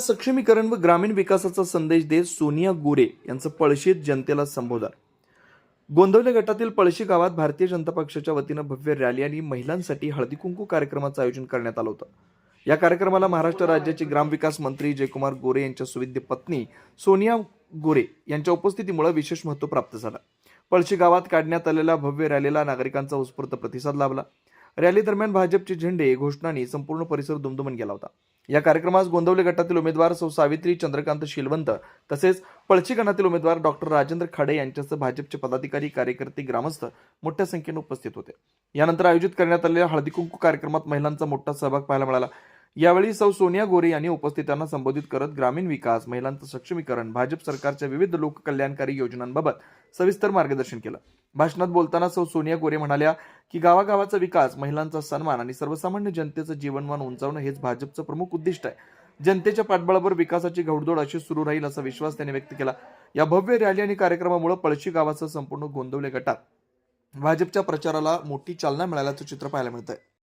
सक्षमीकरण व ग्रामीण विकासाचा संदेश देत सोनिया गोरे यांचं पळशीत जनतेला संबोधन. गोंदवले गटातील पळशी गावात भारतीय जनता पक्षाच्या वतीनं भव्य रॅली आणि महिलांसाठी हळदी कुंकू कार्यक्रमाचं आयोजन करण्यात आलं होतं. या कार्यक्रमाला महाराष्ट्र राज्याचे ग्रामविकास मंत्री जयकुमार गोरे यांच्या सुविद्य पत्नी सोनिया गोरे यांच्या उपस्थितीमुळे विशेष महत्त्व प्राप्त झालं. पळशी गावात काढण्यात आलेल्या भव्य रॅलीला नागरिकांचा उत्स्फूर्त प्रतिसाद लाभला. रॅली दरम्यान भाजपचे झेंडे घोषणांनी संपूर्ण परिसर दुमदुमन गेला होता. या कार्यक्रमास गोंदवले गटातील उमेदवार सौ सावित्री चंद्रकांत शिलवंत तसेच पळशी गणातील उमेदवार डॉक्टर राजेंद्र खाडे यांच्यासह भाजपचे पदाधिकारी कार्यकर्ते ग्रामस्थ मोठ्या संख्येने उपस्थित होते. यानंतर आयोजित करण्यात आलेल्या हळदीकुंकू कार्यक्रमात महिलांचा मोठा सहभाग पाहायला मिळाला. यावेळी सौ सोनिया गोरे यांनी उपस्थितांना संबोधित करत ग्रामीण विकास महिलांचं सक्षमीकरण भाजप सरकारच्या विविध लोककल्याणकारी योजनांबाबत सविस्तर मार्गदर्शन केलं. भाषणात बोलताना सौ सोनिया गोरे म्हणाल्या की गावागावाचा विकास महिलांचा सन्मान आणि सर्वसामान्य जनतेचं जीवनमान उंचावणं हेच भाजपचं प्रमुख उद्दिष्ट आहे. जनतेच्या पाठबळावर विकासाची घौडदौड अशी सुरू राहील असा विश्वास त्यांनी व्यक्त केला. या भव्य रॅली आणि कार्यक्रमामुळे पळशी गावाचं संपूर्ण गोंदवले गटात. भाजपच्या प्रचाराला मोठी चालना मिळाल्याचं चित्र पाहायला मिळतंय.